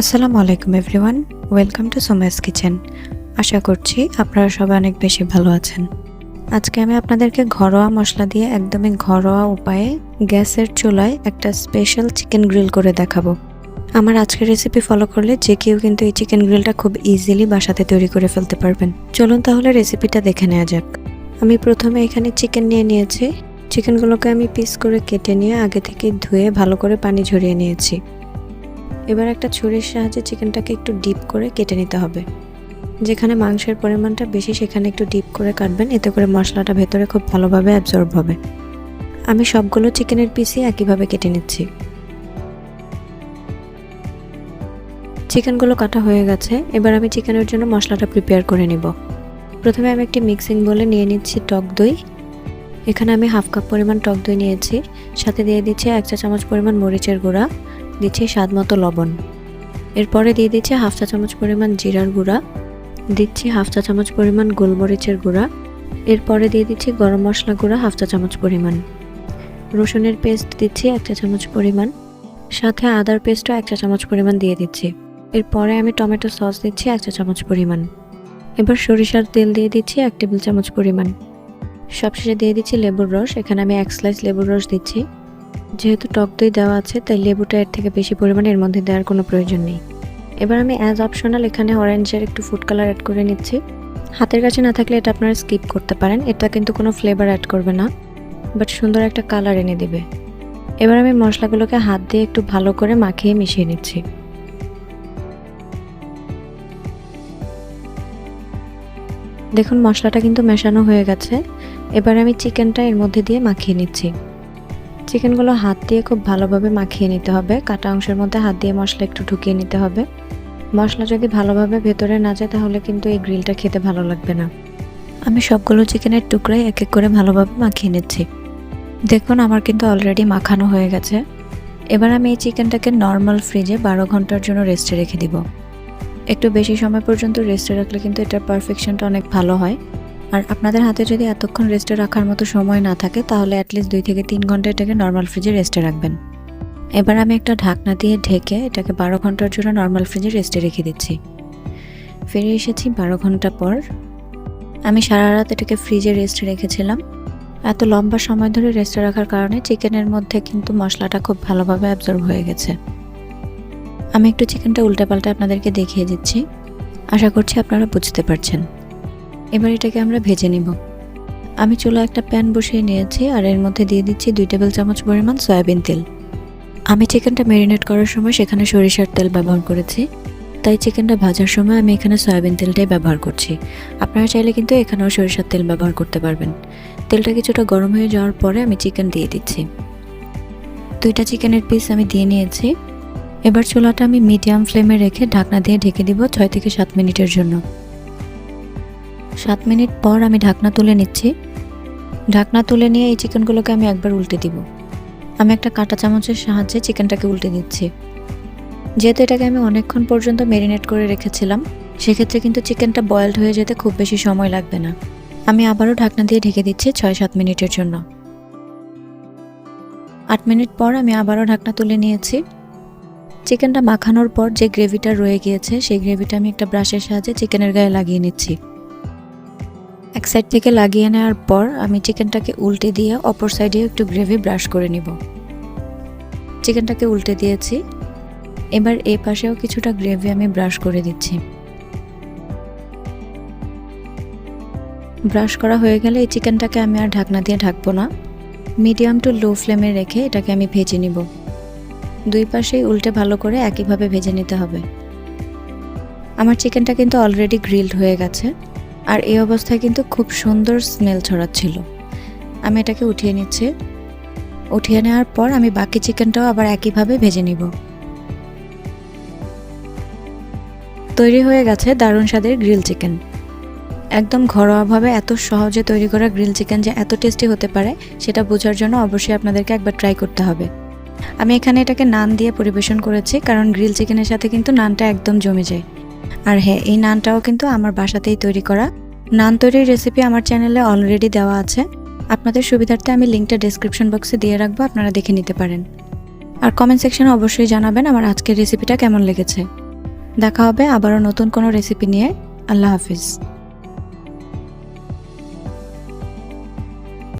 আসসালামু আলাইকুম, everyone. Welcome to Soma's kitchen. আশা করছি আপনারা সবাই অনেক বেশি ভালো আছেন। আজকে আমি আপনাদেরকে ঘরোয়া মশলা দিয়ে একদমই ঘরোয়া উপায়ে গ্যাসের চুলায় একটা স্পেশাল চিকেন গ্রিল করে দেখাবো। আমার আজকের রেসিপি ফলো করলে যে কেউ কিন্তু এই চিকেন গ্রিলটা খুব ইজিলি বাসাতে তৈরি করে ফেলতে পারবেন। চলুন তাহলে রেসিপিটা দেখে নেওয়া যাক। আমি প্রথমে এখানে চিকেন নিয়ে নিয়েছি। চিকেনগুলোকে আমি পিস করে কেটে নিয়ে আগে থেকে ধুয়ে ভালো করে পানি ঝরিয়ে নিয়েছি। এবার একটা ছুরির সাহায্যে চিকেনটাকে একটু ডিপ করে কেটে নিতে হবে। যেখানে মাংসের পরিমাণটা বেশি, সেখানে একটু ডিপ করে কাটবেন। এতে করে মশলাটা ভেতরে খুব ভালোভাবে অ্যাবজর্ব হবে। আমি সবগুলো চিকেনের পিসই একইভাবে কেটে নিচ্ছি। চিকেনগুলো কাটা হয়ে গেছে। এবার আমি চিকেনের জন্য মশলাটা প্রিপেয়ার করে নিব। প্রথমে আমি একটি মিক্সিং বলে নিয়ে নিচ্ছি টক দই। এখানে আমি হাফ কাপ পরিমাণ টক দই নিয়েছি। সাথে দিয়ে দিচ্ছি এক চা চামচ পরিমাণ মরিচের গুঁড়া। দিচ্ছি স্বাদ মতো লবণ। এরপরে দিয়ে দিচ্ছি হাফ চা চামচ পরিমাণ জিরার গুঁড়া, দিচ্ছি হাফ চা চামচ পরিমাণ গোলমরিচের গুঁড়া, এরপরে দিয়ে দিচ্ছি গরম মশলা গুঁড়া হাফ চা চামচ পরিমাণ। রসুনের পেস্ট দিচ্ছি এক চা চামচ পরিমাণ, সাথে আদার পেস্টও এক চা চামচ পরিমাণ দিয়ে দিচ্ছি। এরপরে আমি টমেটো সস দিচ্ছি এক চা চামচ পরিমাণ। এবার সরিষার তেল দিয়ে দিচ্ছি এক টেবিল চামচ পরিমাণ। সবশেষে দিয়ে দিচ্ছি লেবুর রস, এখানে আমি এক স্লাইস লেবুর রস দিচ্ছি। যেহেতু টক দই দেওয়া আছে, তাই লেবুটা এর থেকে বেশি পরিমাণে এর মধ্যে দেওয়ার কোনো প্রয়োজন নেই। এবার আমি অ্যাজ অপশনাল এখানে অরেঞ্জের একটু ফুড কালার অ্যাড করে নিচ্ছি। হাতের কাছে না থাকলে এটা আপনারা স্কিপ করতে পারেন, এটা কিন্তু কোনো ফ্লেভার অ্যাড করবে না বাট সুন্দর একটা কালার এনে দিবে। এবার আমি মশলাগুলোকে হাত দিয়ে একটু ভালো করে মাখিয়ে মিশিয়ে নিচ্ছি। দেখুন, মশলাটা কিন্তু মেশানো হয়ে গেছে। এবার আমি চিকেনটা এর মধ্যে দিয়ে মাখিয়ে নিচ্ছি। চিকেনগুলো হাত দিয়ে খুব ভালোভাবে মাখিয়ে নিতে হবে। কাটা অংশের মধ্যে হাত দিয়ে মশলা একটু ঢুকিয়ে নিতে হবে। মশলা যদি ভালোভাবে ভেতরে না যায়, তাহলে কিন্তু এই গ্রিলটা খেতে ভালো লাগবে না। আমি সবগুলো চিকেনের টুকরাই এক এক করে ভালোভাবে মাখিয়ে নিচ্ছি। দেখুন, আমার কিন্তু অলরেডি মাখানো হয়ে গেছে। এবার আমি এই চিকেনটাকে নর্মাল ফ্রিজে বারো ঘণ্টার জন্য রেস্টে রেখে দিব। একটু বেশি সময় পর্যন্ত রেস্টে রাখলে কিন্তু এটার পারফেকশনটা অনেক ভালো হয়। আর আপনাদের হাতে যদি এতক্ষণ রেস্টে রাখার মতো সময় না থাকে, তাহলে অ্যাটলিস্ট দুই থেকে তিন ঘণ্টা এটাকে নর্মাল ফ্রিজে রেস্টে রাখবেন। এবার আমি একটা ঢাকনা দিয়ে ঢেকে এটাকে বারো ঘণ্টার জন্য নর্মাল ফ্রিজে রেস্টে রেখে দিচ্ছি। ফিরে এসেছি বারো ঘণ্টা পর। আমি সারা রাত এটাকে ফ্রিজে রেস্টে রেখেছিলাম। এত লম্বা সময় ধরে রেস্টে রাখার কারণে চিকেনের মধ্যে কিন্তু মশলাটা খুব ভালোভাবে অ্যাবজর্ব হয়ে গেছে। আমি একটু চিকেনটা উল্টে পাল্টে আপনাদেরকে দেখিয়ে দিচ্ছি। আশা করছি আপনারা বুঝতে পারছেন। এবার এটাকে আমরা ভেজে নিব। আমি চুলা একটা প্যান বসিয়ে নিয়েছি আর এর মধ্যে দিয়ে দিচ্ছি দুই টেবিল চামচ পরিমাণ সয়াবিন তেল। আমি চিকেনটা ম্যারিনেট করার সময় সেখানে সরিষার তেল ব্যবহার করেছি। তাই চিকেনটা ভাজার সময় আমি এখানে সয়াবিন তেলটাই ব্যবহার করছি। আপনারা চাইলে কিন্তু এখানেও সরিষার তেল ব্যবহার করতে পারবেন। তেলটা কিছুটা গরম হয়ে যাওয়ার পরে আমি চিকেন দিয়ে দিচ্ছি। দুইটা চিকেনের পিস আমি দিয়ে নিয়েছি। এবার চুলাটা আমি মিডিয়াম ফ্লেমে রেখে ঢাকনা দিয়ে ঢেকে দিব ছয় থেকে সাত মিনিটের জন্য। সাত মিনিট পর আমি ঢাকনা তুলে নিচ্ছি। ঢাকনা তুলে নিয়ে এই চিকেনগুলোকে আমি একবার উল্টে দিব। আমি একটা কাঁটা চামচের সাহায্যে চিকেনটাকে উল্টে দিচ্ছি। যেহেতু এটাকে আমি অনেকক্ষণ পর্যন্ত ম্যারিনেট করে রেখেছিলাম, সেক্ষেত্রে কিন্তু চিকেনটা বয়েলড হয়ে যেতে খুব বেশি সময় লাগবে না। আমি আবারও ঢাকনা দিয়ে ঢেকে দিচ্ছি ছয় সাত মিনিটের জন্য। আট মিনিট পর আমি আবারও ঢাকনা তুলে নিয়েছি। চিকেনটা মাখানোর পর যে গ্রেভিটা রয়ে গিয়েছে, সেই গ্রেভিটা আমি একটা ব্রাশের সাহায্যে চিকেনের গায়ে লাগিয়ে নিচ্ছি। এক সাইড থেকে লাগিয়ে নেওয়ার পর আমি চিকেনটাকে উল্টে দিয়ে অপর সাইডে একটু গ্রেভি ব্রাশ করে নিব। চিকেনটাকে উল্টে দিয়েছি। এবার এ পাশেও কিছুটা গ্রেভি আমি ব্রাশ করে দিচ্ছি। ব্রাশ করা হয়ে গেলে এই চিকেনটাকে আমি আর ঢাকনা দিয়ে ঢাকবো না। মিডিয়াম টু লো ফ্লেমে রেখে এটাকে আমি ভেজে নিব। দুই পাশেই উল্টে ভালো করে একইভাবে ভেজে নিতে হবে। আমার চিকেনটা কিন্তু অলরেডি গ্রিলড হয়ে গেছে। আর এই অবস্থায় কিন্তু খুব সুন্দর স্মেল ছড়াচ্ছিল। আমি এটাকে উঠিয়ে নিচ্ছি। উঠিয়ে নেওয়ার পর আমি বাকি চিকেনটাও আবার একইভাবে ভেজে নিব। তৈরি হয়ে গেছে দারুণ স্বাদের গ্রিল চিকেন একদম ঘরোয়াভাবে এত সহজে তৈরি করা গ্রিল চিকেন যে এত টেস্টি হতে পারে, সেটা বোঝার জন্য অবশ্যই আপনাদেরকে একবার ট্রাই করতে হবে। আমি এখানে এটাকে নান দিয়ে পরিবেশন করেছি, কারণ গ্রিল চিকেনের সাথে কিন্তু নানটা একদম জমে যায়। আর হ্যাঁ এই নানটাও কিন্তু আমার বাসাতেই তৈরি করা। নান তৈরির রেসিপি আমার চ্যানেলে অলরেডি দেওয়া আছে। আপনাদের সুবিধার্থে আমি লিঙ্কটা ডিসক্রিপশন বক্সে দিয়ে রাখব, আপনারা দেখে নিতে পারেন। আর কমেন্ট সেকশনে অবশ্যই জানাবেন আমার আজকের রেসিপিটা কেমন লেগেছে। দেখা হবে আবারও নতুন কোনো রেসিপি নিয়ে। আল্লাহ হাফিজ।